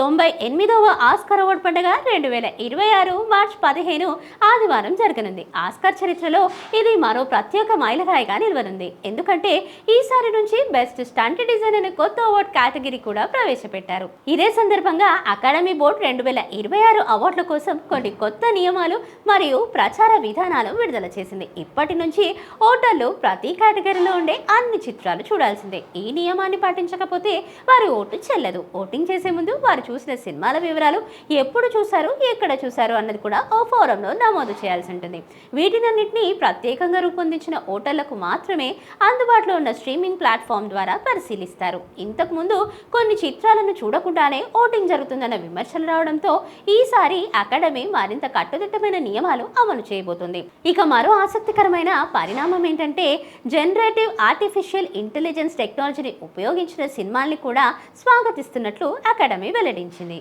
తొంభై ఎనిమిదవ Oscar award పండుగ రెండు వేల ఇరవై ఆరు మార్చ్ పదిహేను ఆదివారం జరగనుంది. ఆస్కర్ చరిత్రలో ఇది మరో ప్రత్యేక మైలురాయిగా నిలవనుంది. ఎందుకంటే ఈసారి నుంచి బెస్ట్ స్టంట్ డిజైన్ అనే కొత్త అవార్డు కేటగిరీ కూడా ప్రవేశపెట్టారు. ఇదే సందర్భంగా అకాడమీ బోర్డు రెండు వేల ఇరవై ఆరు అవార్డుల కోసం కొన్ని కొత్త నియమాలు మరియు ప్రచార విధానాలు విడుదల చేసింది. ఇప్పటి నుంచి ఓటర్లు ప్రతి కేటగిరీలో ఉండే అన్ని చిత్రాలు చూడాల్సిందే. ఈ నియమాన్ని పాటించకపోతే వారి ఓటు చెల్లదు. ఓటింగ్ చేసే ముందు వారు చూసిన సినిమాల వివరాలు ఎప్పుడు చూశారు ఎక్కడ చూశారు అన్నది కూడా ఓ ఫోరంలో నమోదు చేయాల్సి ఉంటుంది. వీటినన్నింటినీ ప్రత్యేకంగా రూపొందించిన ఓటర్లకు మాత్రమే అందుబాటులో ఉన్న స్ట్రీమింగ్ ప్లాట్ఫామ్ ద్వారా పరిశీలిస్తారు. ఇంతకుముందు కొన్ని చిత్రాలను చూడకుండానే ఓటింగ్ జరుగుతుందన్న విమర్శలు రావడంతో ఈసారి అకాడమీ మరింత కట్టుదిట్టమైన నియమాలు అమలు చేయబోతుంది. ఇక మరో ఆసక్తికరమైన పరిణామం ఏంటంటే జనరేటివ్ ఆర్టిఫిషియల్ ఇంటెలిజెన్స్ టెక్నాలజీని ఉపయోగించిన సినిమాల్ని కూడా స్వాగతిస్తున్నట్లు అకాడమీ వెల్లడించింది